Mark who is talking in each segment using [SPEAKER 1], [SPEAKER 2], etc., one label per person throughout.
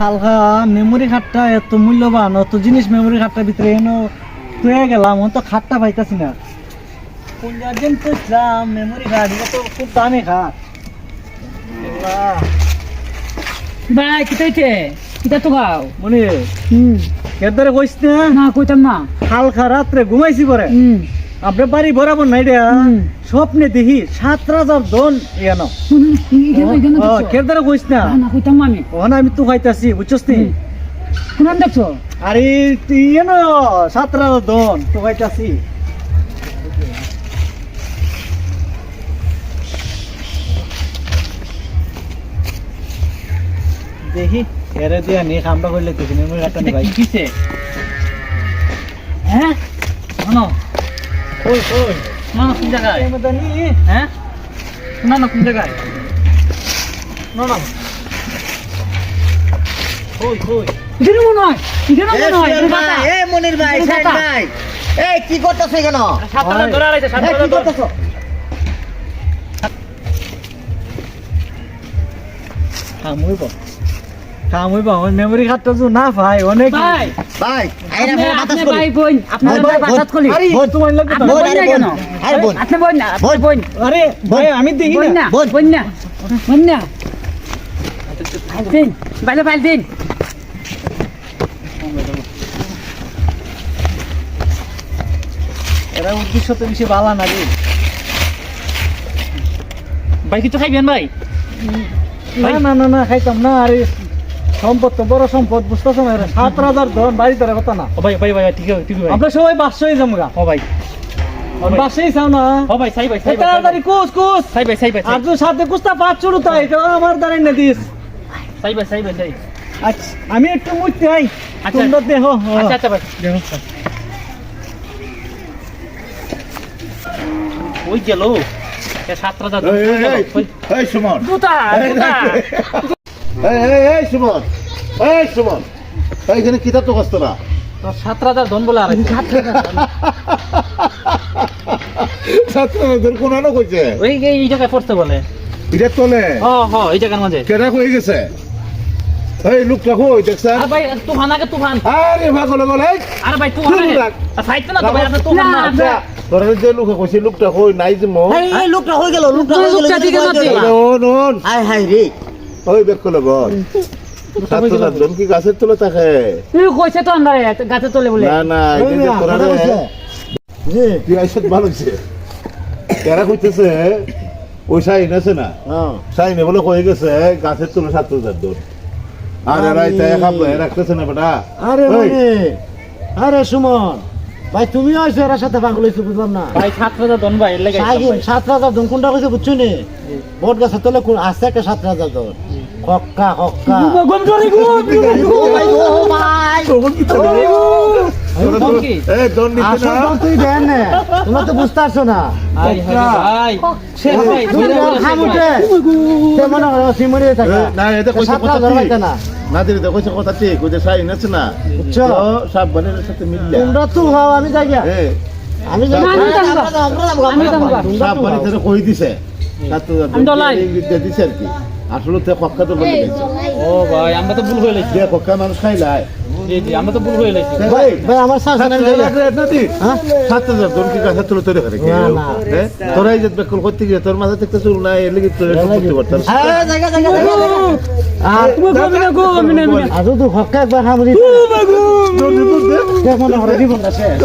[SPEAKER 1] হালকা মেমোরি কার্ডটা এত মূল্যবান অত জিনিস মেমোরি কার্ডটার ভিতরে এনো পেয়ে গেলাম অন তো খাটটা পাইতাছি না। কোন গার্জেন তো ইসলাম মেমোরি কার্ড এটা তো খুব দামি আল্লাহ,
[SPEAKER 2] ভাই কিতাইতে কিতা তো গাও
[SPEAKER 1] মনে
[SPEAKER 2] হুম।
[SPEAKER 1] এর ধরে কইস না
[SPEAKER 2] না কইতাম না।
[SPEAKER 1] হালকা রাত্রে ঘুমাইছি পরে।
[SPEAKER 2] হুম।
[SPEAKER 1] আপনার বাড়ি বরাবর নাই রে স্বপ্নে দেখি সাত রাজার দন ইয়ানো। কের দ্বারা কইস না। ওখানে আমি। তো খাইতাছি বুঝছস নি?
[SPEAKER 2] কোন দেখছ?
[SPEAKER 1] আরে ইয়ানো সাত রাজার দন তো খাইতাছি দেখি এরে দিয়া নি খামটা করলে কিছু নেই ভাই
[SPEAKER 2] কিছে হ্যাঁ? শোনো
[SPEAKER 1] কই কই
[SPEAKER 2] না না কোন জায়গায়? হ্যাঁ? না না কোন জায়গায়?
[SPEAKER 1] না না কই কই
[SPEAKER 2] মনে হয় ইখানে
[SPEAKER 3] এ
[SPEAKER 2] মনে হয়
[SPEAKER 3] এ মনির ভাই,
[SPEAKER 2] কাটা।
[SPEAKER 3] ভাই। এই কি করতেছে কেন
[SPEAKER 2] সাতটা ধরে আলাইছে সাতটা
[SPEAKER 3] কি করতেছ?
[SPEAKER 1] খামুইব খামুইব আমার মেমোরি কার্ডটা তো না ভাই অনেক
[SPEAKER 2] ভাই।
[SPEAKER 3] ভাই আইরা ভাই বাতাস করি
[SPEAKER 2] ভাই বোন আপনার
[SPEAKER 3] বোন,
[SPEAKER 2] ভাই
[SPEAKER 3] বোন,
[SPEAKER 2] বাতাস কলি
[SPEAKER 1] আরে
[SPEAKER 3] বোন।
[SPEAKER 1] তোমার লাগবে
[SPEAKER 3] বোন,
[SPEAKER 2] বোন
[SPEAKER 3] আরে বোন, আরে বোন।
[SPEAKER 2] আপনি বোন না আপনি বোন।
[SPEAKER 1] আরে ভাই আমি দেখি না
[SPEAKER 2] না
[SPEAKER 3] বোন।
[SPEAKER 2] বোন না বোন না। দিন বাইলে বাইল দিন।
[SPEAKER 1] এরা উদ্দেশ্য তো বেশি ভালো না রে।
[SPEAKER 2] ভাই কিছু খাইবেন ভাই?
[SPEAKER 1] না না না না খাইতাম না আরে। সম্পদ তো বড় সম্পদ বুঝতেছো না সাত হাজার ধন বাড়ি ধরে কথা না।
[SPEAKER 2] ও ভাই ভাই ভাই ঠিক আছে ঠিক আছে
[SPEAKER 1] আমরা সবাই বাসই যাব
[SPEAKER 2] ও ভাই।
[SPEAKER 1] বাসই চাও না?
[SPEAKER 2] ও ভাই সাই ভাই সাই ভাই
[SPEAKER 1] তাড়াতাড়ি কুস কুস।
[SPEAKER 2] সাই ভাই সাই ভাই
[SPEAKER 1] আর তুই সাথে কুস্তা পাঁচ শুরু তাই তো আমার দাঁড়াই না দিস।
[SPEAKER 2] সাই ভাই সাই ভাই সাই।
[SPEAKER 1] আচ্ছা আমি একটু মুছতে আই।
[SPEAKER 2] আচ্ছা।
[SPEAKER 1] সুন্দর দেহ
[SPEAKER 2] আচ্ছা আচ্ছা ভাই ওই গেল
[SPEAKER 4] এই, সুমন।
[SPEAKER 2] দুটা দুটা
[SPEAKER 4] এই এই এই সুমন। এই সুমন। এই, এখানে কিতাব তো কষ্ট না
[SPEAKER 2] দাদা ধন বলে আর
[SPEAKER 4] ছাত্রদের কোন আনো কইছে
[SPEAKER 2] ওই এই জায়গায় পড়তে বলে।
[SPEAKER 4] এটা তোলে?
[SPEAKER 2] হ হ এই জায়গার মাঝে।
[SPEAKER 4] কেনা হয়ে গেছে? এই লোকটা কই?
[SPEAKER 2] আর ভাই তুফান আগে তুফান।
[SPEAKER 4] আরে ভাগলে বলে এই,
[SPEAKER 2] ভাই তুফান। সাইতে না তো ভাই আপনি তুফান না
[SPEAKER 4] আচ্ছা, যে লোকে কইছে লোকটা কই? নাই যে মো
[SPEAKER 3] এই, এই লোকটা হয়ে গেল লোকটা হয়ে গেল
[SPEAKER 2] লোকটা দিকে নদী।
[SPEAKER 4] ওন ওন
[SPEAKER 3] হাই হাই রে।
[SPEAKER 4] ওই বেক করলে বল। কি গাছের তলে থাকে?
[SPEAKER 2] কইছে তো আমরা গাছে তোলে বলে।
[SPEAKER 4] না না এটা যে তোরা
[SPEAKER 3] জি
[SPEAKER 4] তুই আইসত ভালো হইছে। এরা কইতেছে ওই সাইন আছে না?
[SPEAKER 3] হ্যাঁ
[SPEAKER 4] সাইনে বলে কয়ে গেছে গাছের তুলে সাত হাজার দৌড় আর এরা রাখতেছে না বেটা।
[SPEAKER 3] আরে মানে আরে সুমন। ভাই তুমি আইছো এর সাথে পাগল হইছো বুঝলাম না
[SPEAKER 2] ভাই সাতটা দাদা দন ভাই এর লাগে
[SPEAKER 3] সাত রাজা দন কোনটা কইছো বুঝছ নি বট গাছে তলে কোন আছে একটা সাত হাজার দন
[SPEAKER 2] গম ধরে গো
[SPEAKER 3] ও ভাই ভাই? তোমরা তো বুঝতে পারছ না। তোমরা তো হও আমি যাই
[SPEAKER 4] কই দিছে? দিছে আর কি। আসলে তো তো বলে দিছে
[SPEAKER 2] ও ভাই আমরা তো ভুল হয়ে লাইছি
[SPEAKER 4] মানুষ খাইলাই
[SPEAKER 2] জি জি আমরা তো ভুল হয়ে লাইছি
[SPEAKER 3] ভাই ভাই আমার শাসন আমি যাই গিয়া। হ্যাঁ?
[SPEAKER 4] সাত হাজার তোর কি গাছে তুলে তৈরি করে
[SPEAKER 3] না, না।
[SPEAKER 4] তোরা এই যে বেকল করতে গিয়ে তোর মাথা থেকে চুল নাই এর লিগে তোর করতে পারতাম।
[SPEAKER 3] এই, জায়গা, জায়গা, জায়গা, জায়গা। আর
[SPEAKER 2] তুমি কবি না গো আমি না আমি না
[SPEAKER 3] আর যদি হক্কা একবার হামরি দেখ জীবনটা শেষ।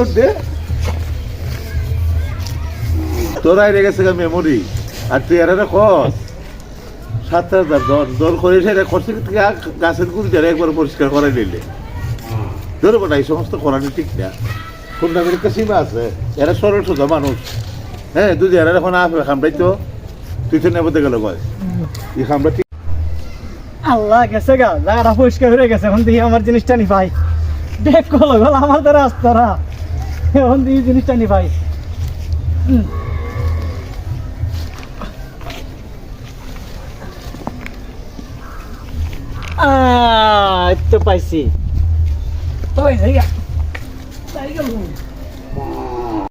[SPEAKER 4] তোরাই রেগেছে মেমোরি আর তুই এর কস। সাত হাজার দর দর করে সেটা গাছের গুড়ি একবার পরিষ্কার করে নিলে। ধরে বটা এই সমস্ত করানি ঠিক না। করে একটা সীমা আছে। এরা সরল সোজা মানুষ। হ্যাঁ তুই এরা এখন আসবে খামটাই তো তুই তো নেবতে গেল কয়? এই খামটা ঠিক
[SPEAKER 1] আল্লাহ গেছে গা জায়গাটা পরিষ্কার হয়ে গেছে, এখন দেখি আমার জিনিসটা নি ভাই। দেখ কল গল আমার দ্বারা আসতারা এখন দেখি জিনিসটা নি ভাই। তো পাইছি। ওই জায়গা জায়গা